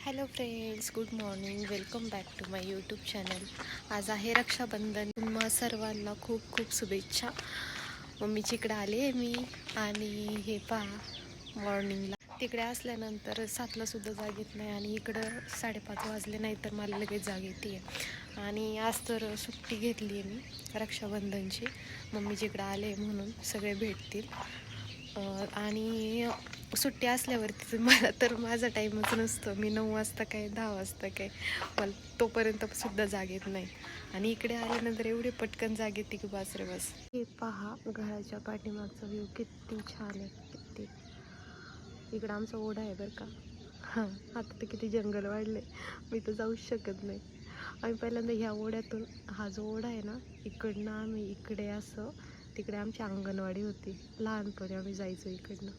Hello friends good morning welcome back to my YouTube channel आज आहे रक्षाबंधन. मग सर्वांना खूप खूप शुभेच्छा. मम्मी जिकडे आले आहे मी. आणि हे पहा मॉर्निंगला तिकडे असल्यानंतर सातलासुद्धा जाग येत नाही आणि इकडं साडेपाच वाजले नाही तर मला लगेच जाग येते आणि आज तर सुट्टी घेतली आहे मी रक्षाबंधनची. मम्मी जिकडं आले म्हणून सगळे भेटतील. आणि सुट्टी असल्यावरती मला तर माझा टाईमच नसतो. मी नऊ वाजता काय दहा वाजता काय मला तोपर्यंत सुद्धा जाग येत नाही. आणि इकडे आल्यानंतर एवढी पटकन जाग येते की बस रे बस. हे पहा घराच्या पाठीमागचा व्ह्यू किती छान आहे किती. इकडं आमचा ओढा आहे बरं का. हां. आता तर किती जंगल वाढले मी तर जाऊच शकत नाही. आम्ही पहिल्यांदा ह्या ओढ्यातून हा जो ओढा आहे ना इकडनं आम्ही इकडे असं तिकडे आमची अंगणवाडी होती. लहानपणी आम्ही जायचो इकडनं.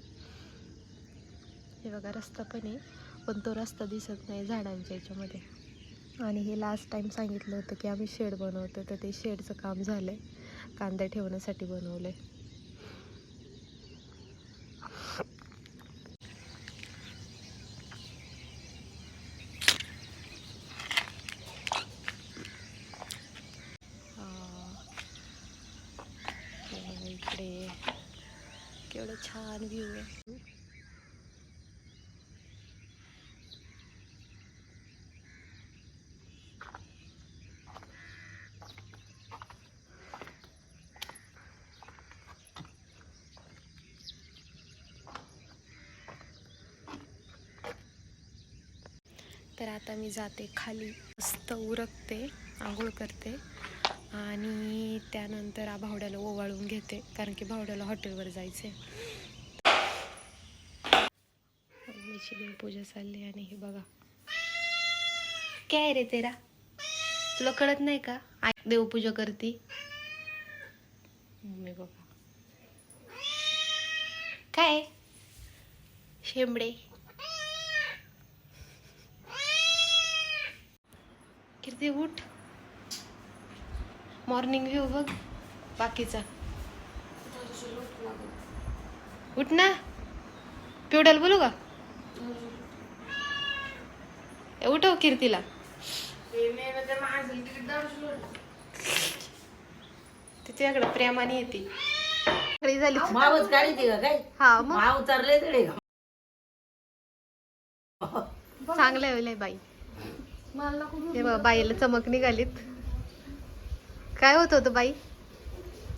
हे बघा रस्ता पण आहे पण तो रस्ता दिसत नाही झाडांच्या याच्यामध्ये. आणि हे लास्ट टाईम सांगितलं होतं की आम्ही शेड बनवतो तर ते शेडचं काम झालं आहे कांदा ठेवण्यासाठी बनवलं आहे इकडे केवढं छान व्ह्यू आहे. तर आता मी जाते खाली. मस्त उरकते. आंघोळ करते आणि त्यानंतर आ भावड्याला ओवाळून घेते कारण की भावड्याला हॉटेलवर जायचे मम्मीची देवपूजा चालली आणि हे बघा. काय रे तेरा? तुला कळत नाही का? आई देवपूजा करते. मम्मी बघा. काय? शेंबडे. कीर्ती उठ. मॉर्निंग व्ह्यू बघ. बाकीचा. उठ ना. पिवड्याला बोलू का? उठव कीर्तीला. ती तुझ्याकडे प्रेमाने येते. झाली मावच काढते का काय? हा मग. माव तरले तडे का? चांगलं आहे बाई. हे बाईला चमक निघालीत. काय होत होतं बाई?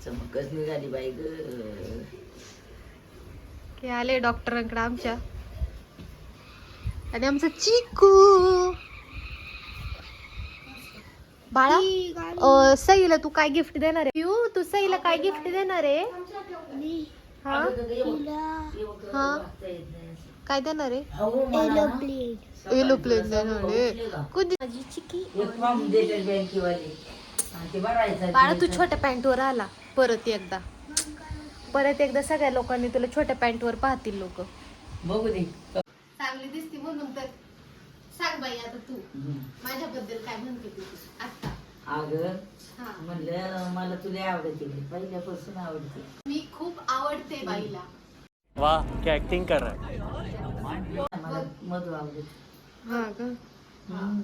चमकच निघाली बाई ग. आले डॉक्टरांकडे आमच्या. आणि आमचं चिकू. बाळा सईला तू काय गिफ्ट देणार आहे? यू तू सईला काय गिफ्ट देणार आहे? हा? हा? काय देणार आहे? एरोप्लेन देणार आहे. कुठे ते भरायचं बाळा तू छोट्या पॅन्टवर आला परत एकदा. परत एकदा सगळ्या लोकांनी तुला छोट्या पॅन्टवर पाहतील लोक. बघू दे. चांगली दिसती म्हणून तर. सांग बाई आता तू. माझ्याबद्दल काय म्हणते तू आता अग हा. म्हणलं मला तुला आवडते पहिल्यापासून आवडते. मी खूप आवडते बाईला. वाह क्या एक्टिंग कर. रहा है मला मधू आवडते. हा का? हम्म.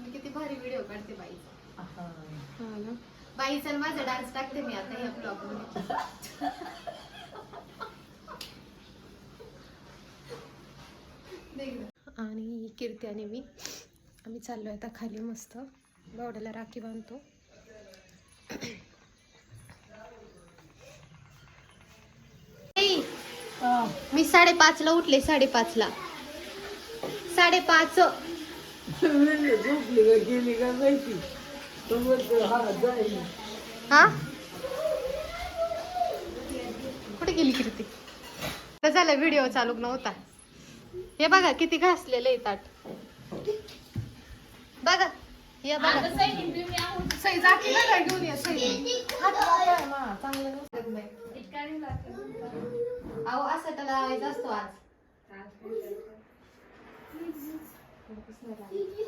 मी किती भारी व्हिडिओ काढते बाईचा. हा. हा ना. बाईचा आणि माझा डान्स टाकते मी आता या ब्लॉगमध्ये. आणि कीर्ती आणि मी आम्ही चाललोय आता खाली मस्त. बावड्याला राखी बांधतो. ए, मी साडेपाच ला उठले साडेपाच. ला साडेपाच गेली का माहिती हा. हा कुठे गेली कीर्ती? तर झालं व्हिडिओ चालू नव्हता. हे बघा किती घासलेलं आहे ताट. बघा या बघा. सई जाती ना का घेऊन या सई. हात वाकलाय मा, चांगलं नसतं नाही. अहो असं त्याला लावायचा असतो आज.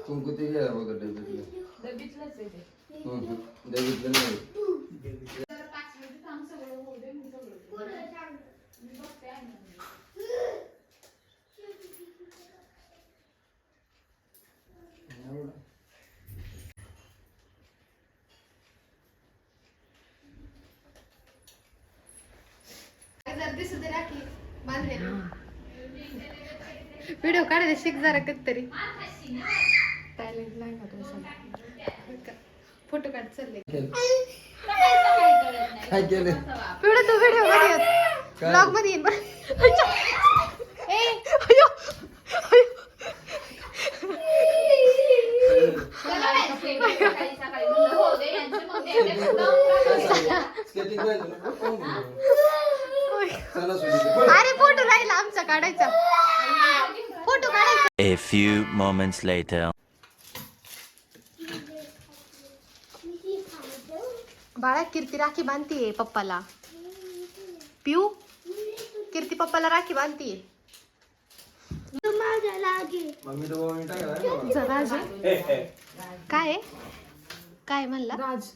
कुंकू ते गेला बघा हम्म, बघितलं नाही. व्हिडिओ काढायला शिक जरा कधीतरी. टॅलेंट नाही फोटो काढ चालले काय केलं पिवळा तो व्हिडिओमध्ये येत काय? ब्लॉगमध्ये येईल बरं. ए, अयो, अयो. स्केटिंग पाहिजे ना? कोण गेलं? चला सुनील. अरे फोटो राहिला आमचा काढायचा फोटो काढायचा A few moments later. बाळा कीर्ती राखी बांधतीये पप्पाला. पिऊ कीर्ती पप्पाला राखी बांधतीये राज काय आहे? काय म्हणला? राज.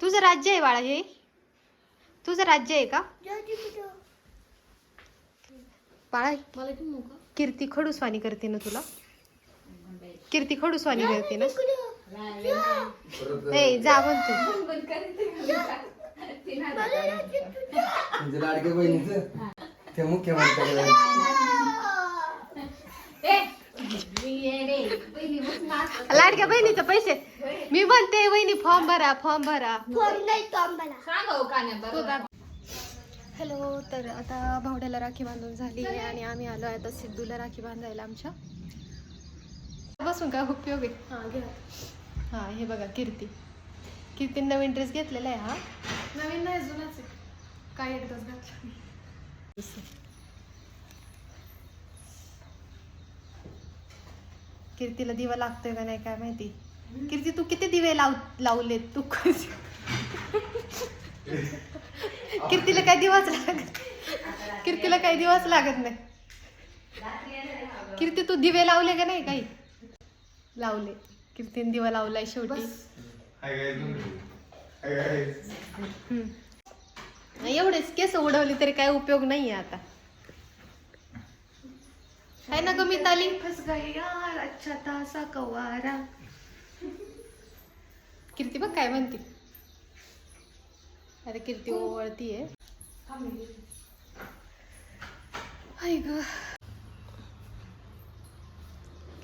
तुझं राज्य आहे बाळा हे. तुझं राज्य आहे का? बाळा कीर्ती खडूसवाणी करते ना तुला. कीर्ती खडूसवाणी करते ना? ए जा म्हणतो म्हणजे लाडक्या बहिणीचं? ते मुख्यमंत्री लाडक्या बहिणीचे पैसे. मी म्हणते वहिनी फॉर्म भरा फॉर्म भरा. हॅलो तर आता भावड्याला राखी बांधून झाली आहे आणि आम्ही आलो आहे आता सिद्धूला राखी बांधायला आमच्या. बसून काय उपयोग आहे? हां हां हे बघा कीर्ती. कीर्ती नवीन ड्रेस घेतलेला आहे हा? नवीन नाही जुनाच आहे. काय एकदाच घातला? कीर्तीला दिवा लागतोय का नाही काय माहिती? कीर्ती तू किती दिवे लाव लावलेत? तू कीर्तीला काय दिवाच लागत कीर्तीला काही दिवस लागत नाही. कीर्ती तू दिवे लावले का नाही काही? लावले. कीर्तीने दिवा लावलाय शेवटी. हम्म. एवढेच केस उडवली तरी काय उपयोग नाहीये आता. आहे ना ग मिताली? फस गई यार अच्छा तासा कवारा. कीर्ती बघ काय म्हणते. अरे कीर्ती ओवळतीये हाय ग.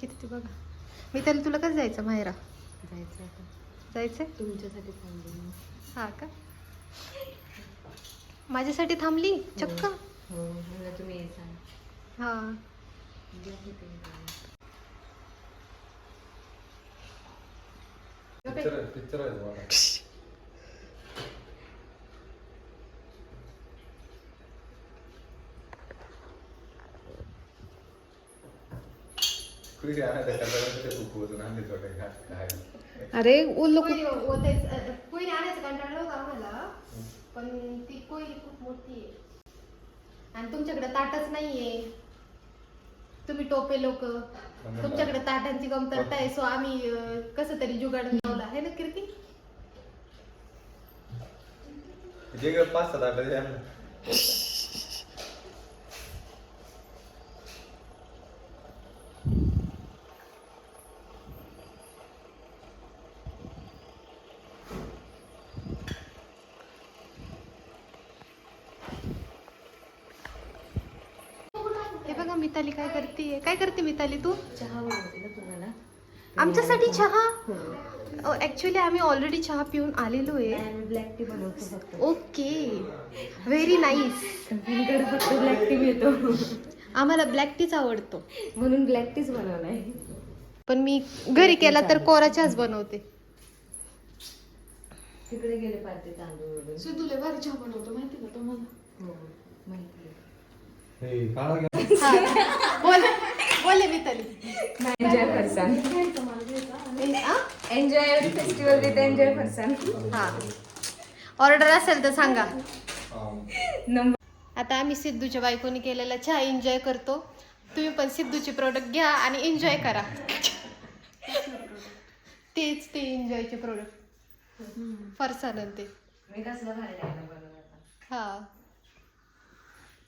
कीर्ती बघा. मिताली तुला कसं जायचं माहेरा? जायचंय? तुमच्यासाठी थांबले मी. हा का? माझ्यासाठी थांबली? चक्क. हो मला तुम्ही हा. पिक्चर आहे अरे कोणी आणायचं कंटाळलं होतं आम्हाला पण ती खूप मोठी आहे आणि तुमच्याकडे ताटच नाहीये तुम्ही टोपे लोक तुमच्याकडे ताटांची कमतरता आहे सो आम्ही कसं तरी जुगाड लावला आहे ना कीर्ती जे पाच सात आठ द्या हे बघा मिताली काय करते काय करते मिताली तू? चहा बनवते ना तुम्हाला. आमच्यासाठी चहा? ऍक्च्युली आम्ही ऑलरेडी चहा पिऊन आलेलो आहे ब्लॅक टी बनवतो फक्त. ओके. व्हेरी नाईस तुमच्याकडे फक्त ब्लॅक टी मिळतो. आम्हाला ब्लॅक टीच आवडतो. म्हणून ब्लॅक टीच बनवलाय. पण मी घरी केला तर कोरा चहाच बनवते. तिकडे गेले पाहिजे तांदूळ वगैरे. सिद्धूले भारी चहा बनवतो. माहिती का तुम्हाला? हो माहिती आहे. बोल बोले Mitali. Enjoy Farsan a? Enjoy festival with Enjoy Farsan हा. ऑर्डर असेल तर सांगा. नंबर आता आम्ही सिद्धूच्या बायकोनी केलेला चहा एन्जॉय करतो. तुम्ही पण सिद्धूचे प्रोडक्ट घ्या आणि एन्जॉय करा. तेच ते एन्जॉयचे प्रोडक्ट फरसाण ते. मी कसलं भारी लागलं बनवायला हा.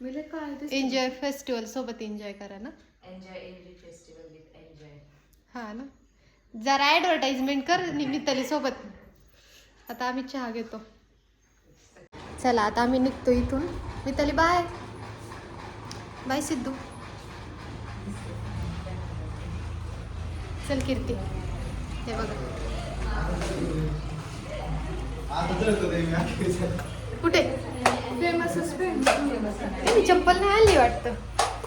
म्हणजे काय एन्जॉय फेस्टिवल सोबत एन्जॉय करा ना. Enjoy every festival with Enjoy हा ना. जरा ऍडव्हर्टाइजमेंट कर निमित्ताली सोबत. आता आम्ही चहा घेतो. चला आता आम्ही निघतो इथून. Mitali bye bye Siddhu. चल कीर्ती. हे बघा. कुठे? मी चप्पल नाही आणली वाटतं.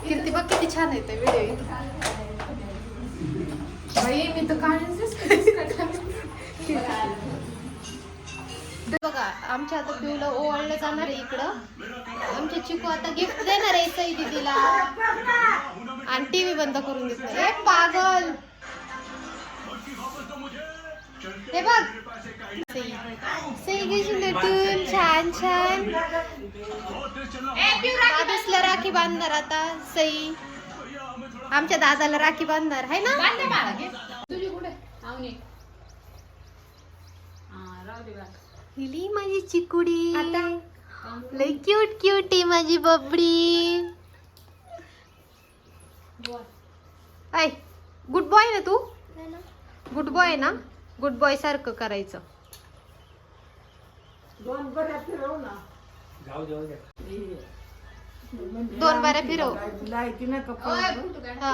कीर्ती बघ किती छान येते व्हिडिओ बाई मी तर बघा आमच्या आता पिऊला ओवाळलं जाणार आहे इकडं. आमच्या चिकू आता गिफ्ट देणार आहे सई दिदीला. आणि टीव्ही बंद करून देत ए पागल! हे बघ. सई नटून छान छान. दादूसला राखी बांधणार आता सई. आमच्या दादाला राखी बांधणार आहे ना? हिली माझी चिकुडी. लई क्यूट क्यूट आहे माझी बबडी. गुड बॉय ना तू? गुड बॉय ना? गुड बॉय सारखं करायचं. दोन बऱ्या फिरव ना. दोन बाऱ्या फिरव. लायकी ना कपडे हा.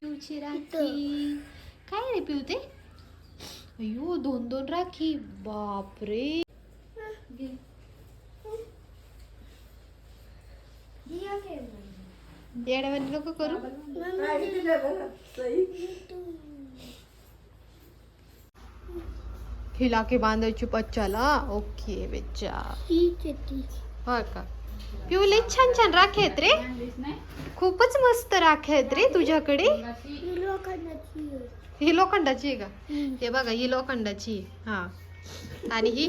पिऊची राखी. काय रे पिऊ ते? अयो दोन दोन राखी. बापरे. येड्यावानी नको करू. हिला की बांधायची पच्चाला. ओके बेच्चा. हो का? पिऊ लई छान छान राखे आहेत रे. खूपच मस्त राखे आहेत रे तुझ्याकडे. ही लोखंडाची आहे का? हे बघा ही लोखंडाची आहे. हा. आणि ही?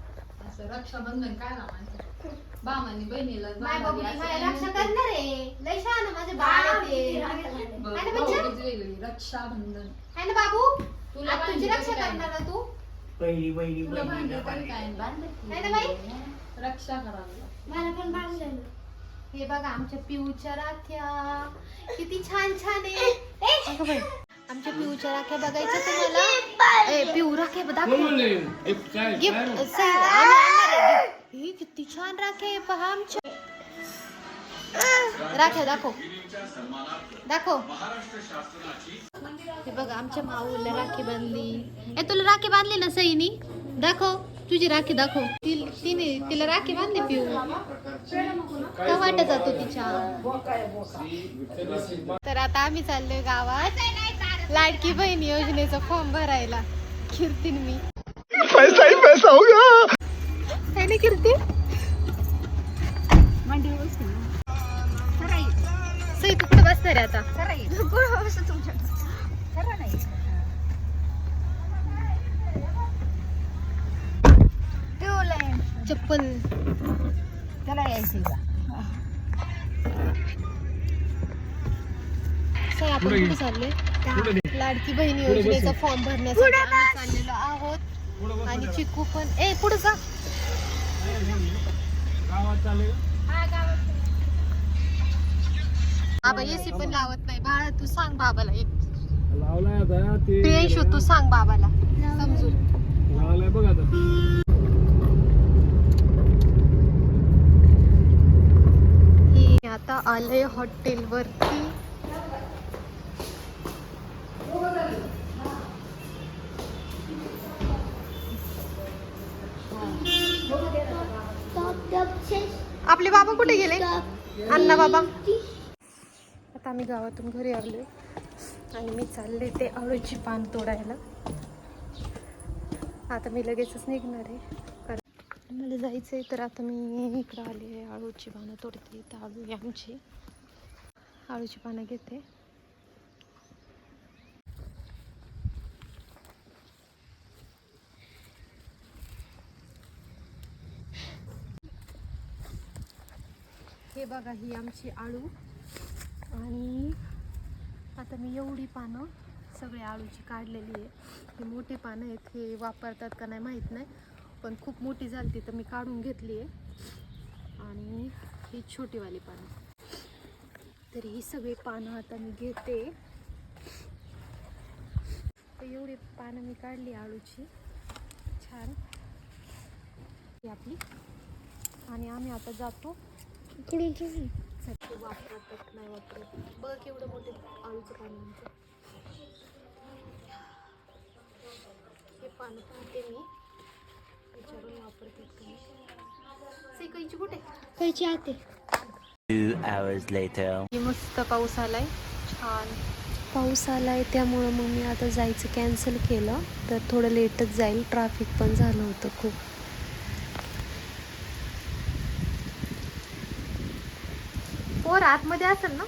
असं रक्षाबंधन काय ना माणसं बामानी बहिणीला माय असं काही रक्षा. करणार आहे. लय छान आहे, माझे बाळ आहे ते. ब- आहे. ना बच्चा? भाऊबीज वेगळी रक्षाबंधन. आहे ना बाबू? तुला आज तुझी बांधली रक्षा करणार ना तू? पहिली पहिली तुला बांधली तरी काय बांधली आहे. ना बाई? रक्षा करायला मला पण बांधलेलं हे बघा आमच्या पिऊच्या राख्या. किती छान छान आहे. आमच्या पिऊच्या राख्या बघायच्या तुम्हाला? ए पिऊ राख्या दाखव. गिफ्ट हे किती छान राख्या आहे पहा आमच्या. राख्या दाखव. दाखव. हे बघा आमच्या माऊला राखी बांधली. ए तुला राखी बांधली ना सईनी? दाखव. तुझी राखी दाखव. तिने तिला राखी बांधली पिऊ. का वाटत जातो तिच्या? तर आता आम्ही चाललोय गावात. लाडकी बहीण योजनेचा फॉर्म भरायला. कीर्तीन मी. पैसा ही पैसा होगा है ना कीर्ती? सई तू कुठे बसणार आहे आता? चप्पल. त्याला यायचं का? सई आपण कुठे चाललोय? लाडकी बहीण योजनेचा फॉर्म भरण्यासाठी आम्ही चाललेलो आहोत. आणि चिकू पण ए पुढे जा. बाबा एसी पण लावत नाही. बाळा तू सांग बाबाला एक. लावलाय आता ते प्रियंशू तू सांग बाबाला. समजून. लावलाय बघ आता. ही आता आलंय हॉटेल वरती. आपले बाबा कुठे गेले? अण्णा बाबा. आता आम्ही गावातून घरी आलो आणि मी चालले ते अळूची पान तोडायला. आता मी लगेचच निघणार आहे. कारण मला जायचं आहे तर आता मी इकडं आले अळूची आळूची पानं तोडते इथं आळू आहे आमची. आळूची पानं घेते. हे बघा ही आमची आळू. आणि आता मी एवढी पानं सगळी आळूची काढलेली आहे. हे मोठी पानं आहेत हे वापरतात का नाही माहीत नाही पण खूप मोठी झाली तर मी काढून घेतली आहे. आणि ही छोटीवाली पानं. तर ही सगळी पानं आता मी घेते. तर एवढी पानं मी काढली आळूची. छान. ही आपली. आणि आम्ही आता जातो इकडून साठी वापरतात नाही वापरत. बघ केवढं मोठे आळूचं पाणी आमचं हे पानं पाहते मी. विचारून वापरतात का नाही. से कैची कुठे? कैची आते. मस्त पाऊस आलाय. छान. पाऊस आलाय त्यामुळं मग मी आता जायचं कॅन्सल केलं. तर थोडं लेटच जाईल. ट्रॅफिक पण झालं होतं खूप. पोर आतमध्ये असेल ना?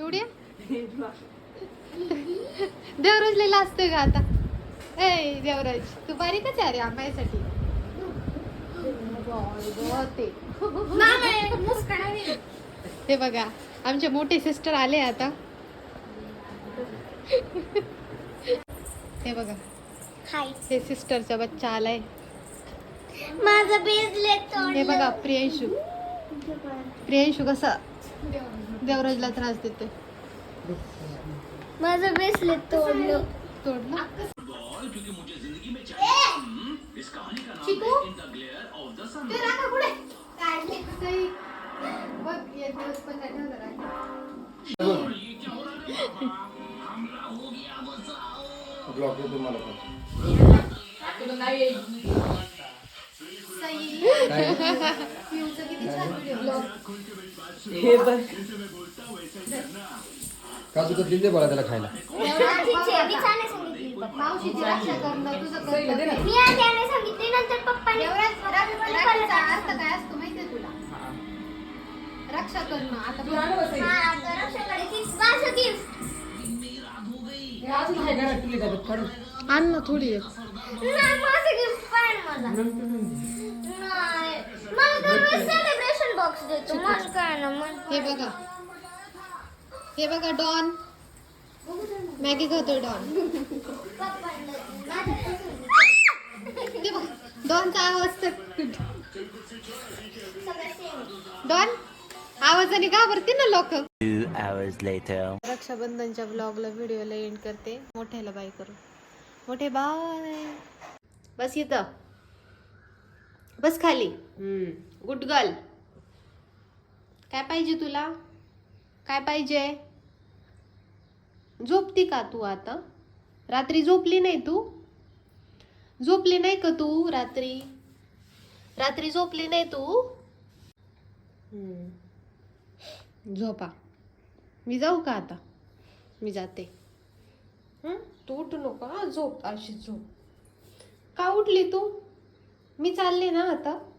एवढी? देवराज लिहिला असतोय का आता. ए देवराज तू बारीकच आहे रे आंब्यासाठी ते हे बघा आमचे मोठे सिस्टर आले आता. हे बघा हे सिस्टरचा बच्चा आलाय. माझा ब्रेसलेट हे बघा प्रियांशू. प्रियांशू कसा देवराजला त्रास देते माझं ब्रेसलेट तोडलं. तोडलं. ब्लॉक येतो हे बघ काजू कतली दे मला त्याला खायला रक्षा करणं आता. हा, हे आण ना थोडी एक. नाही माझं गिफ्ट पाहिजे मला नाही मला दरवेळेस सेलिब्रेशन बॉक्स देतो मला काय ना मन हे बघा हे बघा डॉन मॅगी खातोय डॉन ते बघ डॉनचा आवाज तर डॉन आवाजाने घाबरते ना लोक. रक्षाबंधनच्या ब्लॉगला व्हिडिओला एंड करते. मोठ्याला बाय करू. मोठे बाय बस इथं. बस खाली. गुड गर्ल काय पाहिजे तुला? काय पाहिजे? झोपती का तू आता? रात्री झोपली नाही तू? झोपली नाही का तू रात्री? रात्री झोपली नाही तू. झोपा. मी जाऊ का आता? मी जाते? तू उठू नको झोप अशी झोप. का उठली तू? मी चालले ना आता.